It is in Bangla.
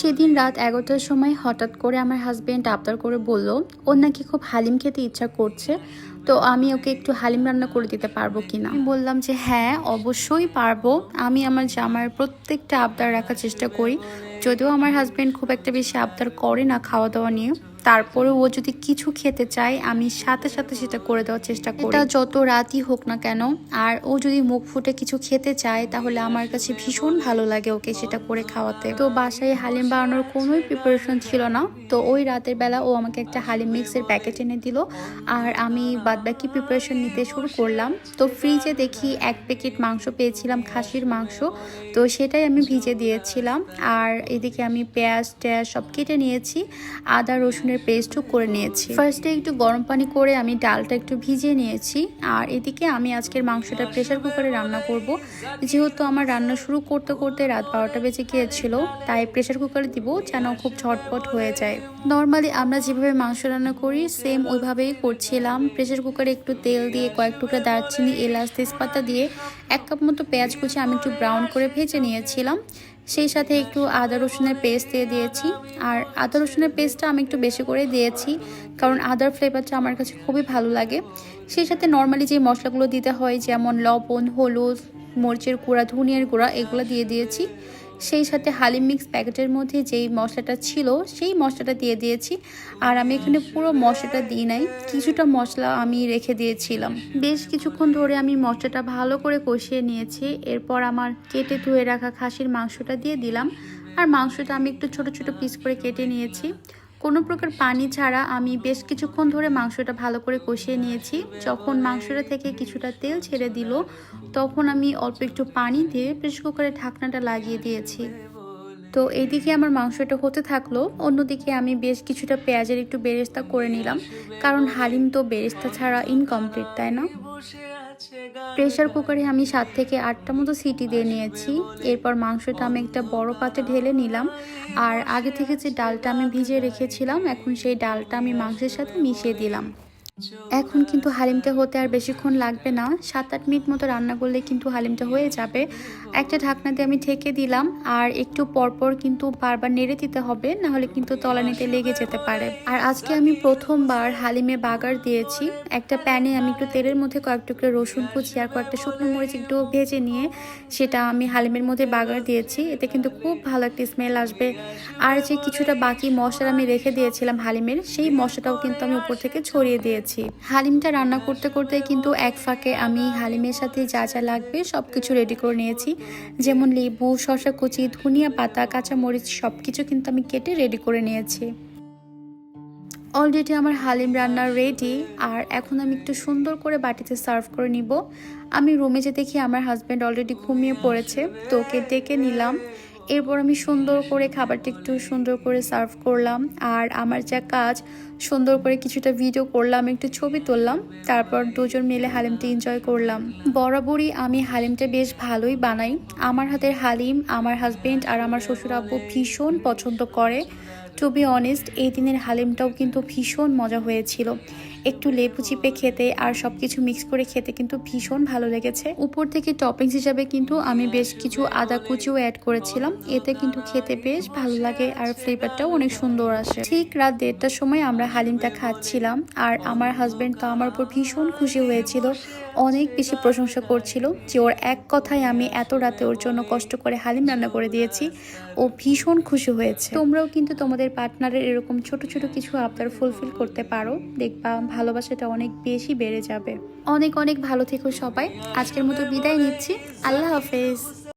সেদিন রাত এগারোটার সময় হঠাৎ করে আমার হাজব্যান্ড আবদার করে বলল, ওর নাকি খুব হালিম খেতে ইচ্ছা করছে, তো আমি ওকে একটু হালিম রান্না করে দিতে পারব কিনা? না বললাম যে হ্যাঁ অবশ্যই পারব। আমি আমার জামার প্রত্যেকটা আবদার রাখার চেষ্টা করি। যদিও আমার হাজব্যান্ড খুব একটা বেশি আবদার করে না খাওয়া দাওয়া নিয়ে। তারপরে ও যদি কিছু খেতে চায়, আমি সাথে সাথে সেটা করে দেওয়ার চেষ্টা করি। এটা যত রাতই হোক না কেন, আর ও যদি মুখ ফুটে কিছু খেতে চায়, তাহলে আমার কাছে ভীষণ ভালো লাগে ওকে সেটা করে খাওয়াতে। তো বাসায় হালিম বানানোর কোনোই প্রিপারেশন ছিল না। তো ওই রাতের বেলা ও আমাকে একটা হালিম মিক্সের প্যাকেট এনে দিল, আর আমি বাদবাকি প্রিপারেশন নিতে শুরু করলাম। তো ফ্রিজে দেখি এক প্যাকেট মাংস পেয়েছিলাম, খাসির মাংস। তো সেটাই আমি ভিজে দিয়েছিলাম, আর এদিকে আমি পেঁয়াজ টেয়াজ সব কেটে নিয়েছি, আদা রসুনের পেস্টও করে নিয়েছি। ফার্স্টে একটু গরম পানি করে আমি ডালটা একটু ভিজিয়ে নিয়েছি। আর এদিকে আমি আজকের মাংসটা প্রেশার কুকারে রান্না করব। যেহেতু আমার রান্না শুরু করতে করতে রাত বারোটা বেজে গিয়েছিল, তাই প্রেশার কুকারে দিব যেন খুব ঝটপট হয়ে যায়। নর্মালি আমরা যেভাবে মাংস রান্না করি সেম ওইভাবেই করছিলাম। প্রেশার কুকারে একটু তেল দিয়ে কয়েক টুকরা দারচিনি, এলাচ, তেজপাতা দিয়ে এক কাপ মতো পেঁয়াজ কুচি আমি একটু ব্রাউন করে ভেজে নিয়েছিলাম। সেই সাথে একটু আদা রসুনের পেস্ট দিয়ে দিয়েছি। আর আদা রসুনের পেস্টটা আমি একটু বেশি করে দিয়েছি, কারণ আদার ফ্লেভারটা আমার কাছে খুবই ভালো লাগে। সেই সাথে নর্মালি যে মশলাগুলো দিতে হয়, যেমন লবণ, হলুদ, মরিচের গুঁড়া, ধনিয়ার গুঁড়া, এগুলো দিয়ে দিয়েছি। সেই সাথে হালিম মিক্স প্যাকেটের মধ্যে যেই মশলাটা ছিল, সেই মশলাটা দিয়ে দিয়েছি। আর আমি এখানে পুরো মশলাটা দিই নাই, কিছুটা মশলা আমি রেখে দিয়েছিলাম। বেশ কিছুক্ষণ ধরে আমি মশলাটা ভালো করে কষিয়ে নিয়েছি। এরপর আমার কেটে ধুয়ে রাখা খাসির মাংসটা দিয়ে দিলাম। আর মাংসটা আমি একটু ছোট ছোট পিস করে কেটে নিয়েছি। কোনো প্রকার পানি ছাড়া আমি বেশ কিছুক্ষণ ধরে মাংসটা ভালো করে কষিয়ে নিয়েছি। যখন মাংসটা থেকে কিছুটা তেল ছেড়ে দিল, তখন আমি অল্প একটু পানি দিয়ে প্রেসার কুকারের ঢাকনাটা লাগিয়ে দিয়েছি। তো এইদিকে আমার মাংসটা হতে থাকল, অন্যদিকে আমি বেশ কিছুটা পেঁয়াজের একটু বেরেস্তা করে নিলাম। কারণ হালিম তো বেরেস্তা ছাড়া ইনকমপ্লিট তাই না? প্রেশার কুকারে আমি সাত থেকে আটটা মতো সিটি দিয়ে নিয়েছি। এরপর মাংসটা আমি একটা বড় পাতে ঢেলে নিলাম। আর আগে থেকে যে ডালটা আমি ভিজে রেখেছিলাম, এখন সেই ডালটা আমি মাংসের সাথে মিশিয়ে দিলাম। এখন কিন্তু হালিমটা হতে আর বেশিক্ষণ লাগবে না। সাত আট মিনিট মতো রান্না করলে কিন্তু হালিমটা হয়ে যাবে। একটা ঢাকনা দিয়ে আমি ঢেকে দিলাম। আর একটু পরপর কিন্তু বারবার নেড়ে দিতে হবে, নাহলে কিন্তু তলানিতে লেগে যেতে পারে। আর আজকে আমি প্রথমবার হালিমে বাগার দিয়েছি। একটা প্যানে আমি একটু তেলের মধ্যে কয়েক টুকরো রসুন কুচি আর কয়েকটা শুকনো মরিচ একটু ভেজে নিয়ে সেটা আমি হালিমের মধ্যে বাগার দিয়েছি। এতে কিন্তু খুব ভালো একটা স্মেল আসবে। আর যে কিছুটা বাকি মশলা আমি রেখে দিয়েছিলাম হালিমের, সেই মশলাটাও কিন্তু আমি উপর থেকে ছড়িয়ে দিয়েছি। হালিমটা রান্না করতে করতে কিন্তু এক ফাঁকে আমি হালিমের সাথে যা যা লাগবে সব কিছু রেডি করে নিয়েছি। যেমন লেবু শশা কুচি, ধনিয়া পাতা, কাঁচামরিচ সব কিছু কিন্তু আমি কেটে রেডি করে নিয়েছি। অলরেডি আমার হালিম রান্না রেডি আর এখন আমি একটু সুন্দর করে বাটিতে সার্ভ করে নিব। আমি রুমে যে দেখি আমার হাজব্যান্ড অলরেডি ঘুমিয়ে পড়েছে, তো ওকে ডেকে নিলাম। এরপর আমি সুন্দর করে খাবারটা একটু সুন্দর করে সার্ভ করলাম। আর আমার যা কাজ, সুন্দর করে কিছুটা ভিডিও করলাম, একটু ছবি তুললাম, তারপর দুজন মিলে হালিমটা এনজয় করলাম। বরাবরই আমি হালিমটা বেশ ভালোই বানাই। আমার হাতের হালিম, আমার হাজবেন্ড আর আমার শ্বশুর আব্বু ভীষণ পছন্দ করে। টু বি অনেস্ট এই দিনের হালিমটাও কিন্তু ভীষণ মজা হয়েছিল। একটু লেবু চিপে খেতে আর সব কিছু মিক্স করে খেতে কিন্তু ভীষণ ভালো লেগেছে। উপর থেকে টপিংস হিসাবে কিন্তু আমি বেশ কিছু আদা কুচিও অ্যাড করেছিলাম। এতে কিন্তু খেতে বেশ ভালো লাগে আর ফ্লেভারটাও অনেক সুন্দর আসে। ঠিক রাত দেড়টার সময় আমরা হালিমটা খাচ্ছিলাম আর আমার হাজবেন্ড তো আমার উপর ভীষণ খুশি হয়েছিল। অনেক বেশি প্রশংসা করছিল যে ওর এক কথায় আমি এত রাতে ওর জন্য কষ্ট করে হালিম রান্না করে দিয়েছি। ও ভীষণ খুশি হয়েছে। তোমরাও কিন্তু তোমাদের পার্টনারের এরকম ছোট ছোট কিছু আবদার ফুলফিল করতে পারো। দেখবা ভালোবাসাটা অনেক বেশি বেড়ে যাবে। অনেক অনেক ভালো থেকো সবাই। আজকের মতো বিদায় নিচ্ছি। আল্লাহ হাফেজ।